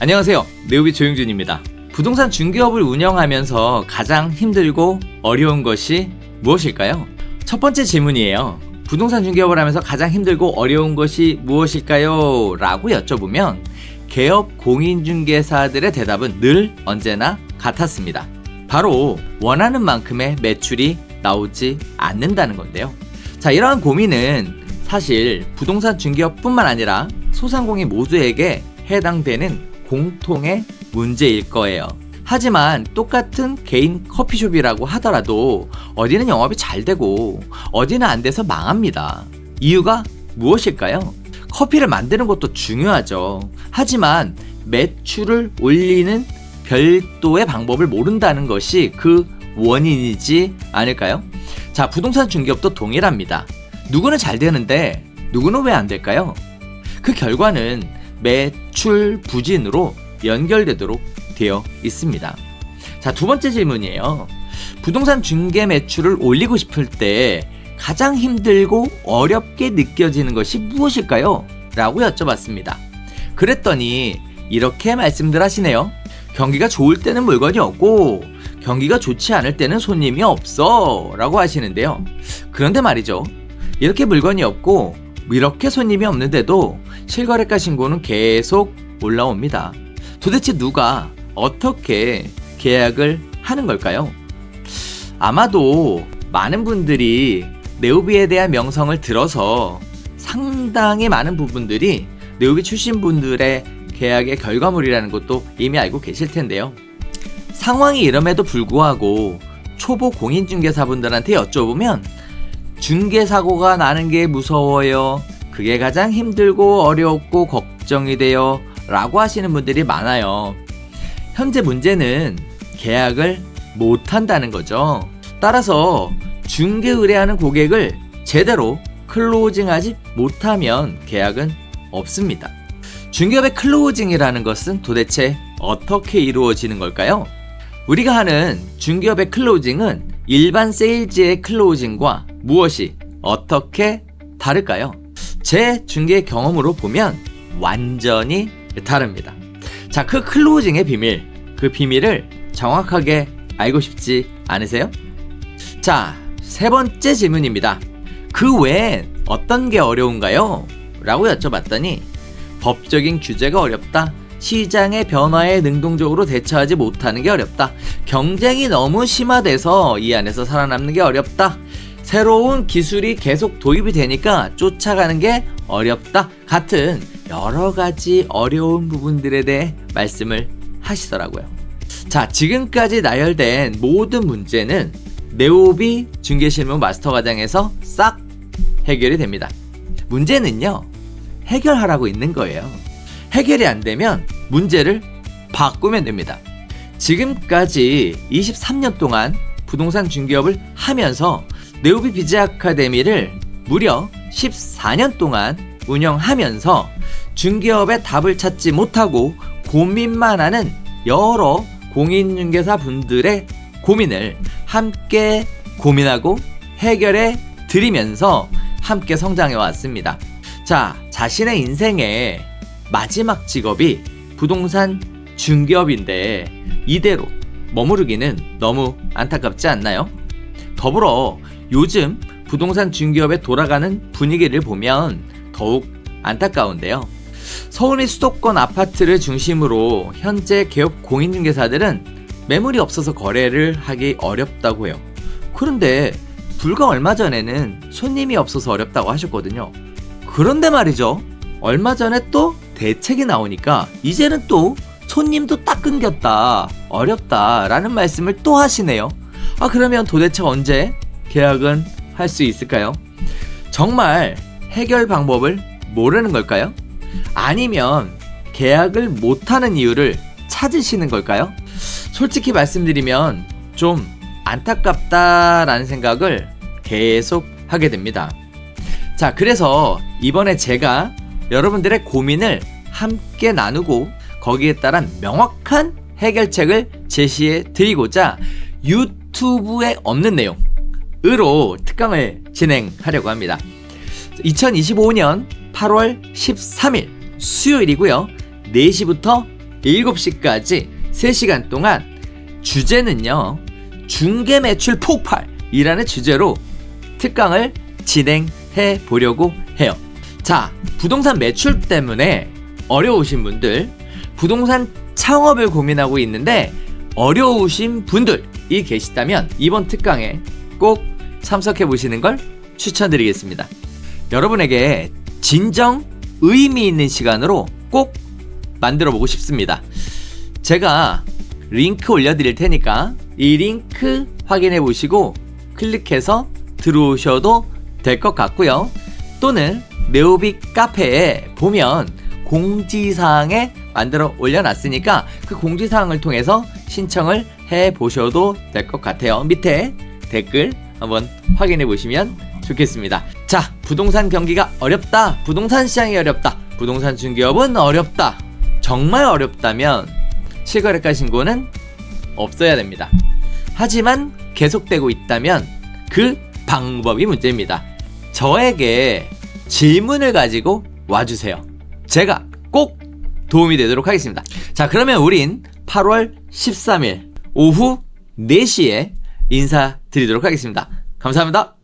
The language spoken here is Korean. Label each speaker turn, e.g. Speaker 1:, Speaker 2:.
Speaker 1: 안녕하세요. 네오비 조용준입니다. 부동산 중개업을 운영하면서 가장 힘들고 어려운 것이 무엇일까요? 첫 번째 질문이에요. 부동산 중개업을 하면서 가장 힘들고 어려운 것이 무엇일까요? 라고 여쭤보면 개업 공인중개사들의 대답은 늘 언제나 같았습니다. 바로 원하는 만큼의 매출이 나오지 않는다는 건데요. 자, 이러한 고민은 사실 부동산 중개업뿐만 아니라 소상공인 모두에게 해당되는 공통의 문제일 거예요. 하지만 똑같은 개인 커피숍이라고 하더라도 어디는 영업이 잘 되고 어디는 안 돼서 망합니다. 이유가 무엇일까요? 커피를 만드는 것도 중요하죠. 하지만 매출을 올리는 별도의 방법을 모른다는 것이 그 원인이지 않을까요? 자, 부동산 중개업도 동일합니다. 누구는 잘 되는데 누구는 왜 안 될까요? 그 결과는 매출 부진으로 연결되도록 되어 있습니다. 자, 두 번째 질문이에요. 부동산 중개 매출을 올리고 싶을 때 가장 힘들고 어렵게 느껴지는 것이 무엇일까요? 라고 여쭤봤습니다. 그랬더니 이렇게 말씀들 하시네요. 경기가 좋을 때는 물건이 없고 경기가 좋지 않을 때는 손님이 없어 라고 하시는데요. 그런데 말이죠. 이렇게 물건이 없고 이렇게 손님이 없는데도 실거래가 신고는 계속 올라옵니다. 도대체 누가 어떻게 계약을 하는 걸까요? 아마도 많은 분들이 네오비에 대한 명성을 들어서 상당히 많은 부분들이 네오비 출신 분들의 계약의 결과물이라는 것도 이미 알고 계실 텐데요. 상황이 이럼에도 불구하고 초보 공인중개사분들한테 여쭤보면 중개사고가 나는 게 무서워요. 그게 가장 힘들고 어렵고 걱정이 돼요. 라고 하시는 분들이 많아요. 현재 문제는 계약을 못 한다는 거죠. 따라서 중개 의뢰하는 고객을 제대로 클로징하지 못하면 계약은 없습니다. 중개업의 클로징이라는 것은 도대체 어떻게 이루어지는 걸까요? 우리가 하는 중개업의 클로징은 일반 세일즈의 클로징과 무엇이 어떻게 다를까요? 제 중개 경험으로 보면 완전히 다릅니다. 자, 그 클로징의 비밀, 그 비밀을 정확하게 알고 싶지 않으세요? 자, 세 번째 질문입니다. 그 외엔 어떤 게 어려운가요? 라고 여쭤봤더니 법적인 규제가 어렵다. 시장의 변화에 능동적으로 대처하지 못하는 게 어렵다. 경쟁이 너무 심화돼서 이 안에서 살아남는 게 어렵다. 새로운 기술이 계속 도입이 되니까 쫓아가는 게 어렵다. 같은 여러 가지 어려운 부분들에 대해 말씀을 하시더라고요. 자, 지금까지 나열된 모든 문제는 네오비 중개실무 마스터 과정에서 싹 해결이 됩니다. 문제는요, 해결하라고 있는 거예요. 해결이 안 되면 문제를 바꾸면 됩니다. 지금까지 23년 동안 부동산 중개업을 하면서 네오비 비즈 아카데미를 무려 14년 동안 운영하면서 중개업의 답을 찾지 못하고 고민만 하는 여러 공인중개사 분들의 고민을 함께 고민하고 해결해 드리면서 함께 성장해 왔습니다. 자, 자신의 인생의 마지막 직업이 부동산 중개업인데 이대로 머무르기는 너무 안타깝지 않나요? 더불어 요즘 부동산 중개업에 돌아가는 분위기를 보면 더욱 안타까운데요. 서울의 수도권 아파트를 중심으로 현재 개업 공인중개사들은 매물이 없어서 거래를 하기 어렵다고 해요. 그런데 불과 얼마 전에는 손님이 없어서 어렵다고 하셨거든요. 그런데 말이죠. 얼마 전에 또 대책이 나오니까 이제는 또 손님도 딱 끊겼다. 어렵다라는 말씀을 또 하시네요. 아, 그러면 도대체 언제 계약은 할 수 있을까요? 정말 해결 방법을 모르는 걸까요? 아니면 계약을 못하는 이유를 찾으시는 걸까요? 솔직히 말씀드리면 좀 안타깝다라는 생각을 계속 하게 됩니다. 자, 그래서 이번에 제가 여러분들의 고민을 함께 나누고 거기에 따른 명확한 해결책을 제시해 드리고자 유튜브에 없는 내용 으로 특강을 진행하려고 합니다. 2025년 8월 13일 수요일이고요. 4시부터 7시까지 3시간 동안 주제는요. 중개 매출 폭발이라는 주제로 특강을 진행해 보려고 해요. 자, 부동산 매출 때문에 어려우신 분들, 부동산 창업을 고민하고 있는데 어려우신 분들이 계시다면 이번 특강에 꼭 참석해 보시는 걸 추천드리겠습니다. 여러분에게 진정 의미 있는 시간으로 꼭 만들어 보고 싶습니다. 제가 링크 올려드릴 테니까 이 링크 확인해 보시고 클릭해서 들어오셔도 될 것 같고요. 또는 네오빅 카페에 보면 공지사항에 만들어 올려놨으니까 그 공지사항을 통해서 신청을 해 보셔도 될 것 같아요. 밑에 댓글 한번 확인해 보시면 좋겠습니다. 자, 부동산 경기가 어렵다. 부동산 시장이 어렵다. 부동산 중개업은 어렵다. 정말 어렵다면 실거래가 신고는 없어야 됩니다. 하지만 계속되고 있다면 그 방법이 문제입니다. 저에게 질문을 가지고 와주세요. 제가 꼭 도움이 되도록 하겠습니다. 자, 그러면 우린 8월 13일 오후 4시에 인사 드리도록 하겠습니다. 감사합니다.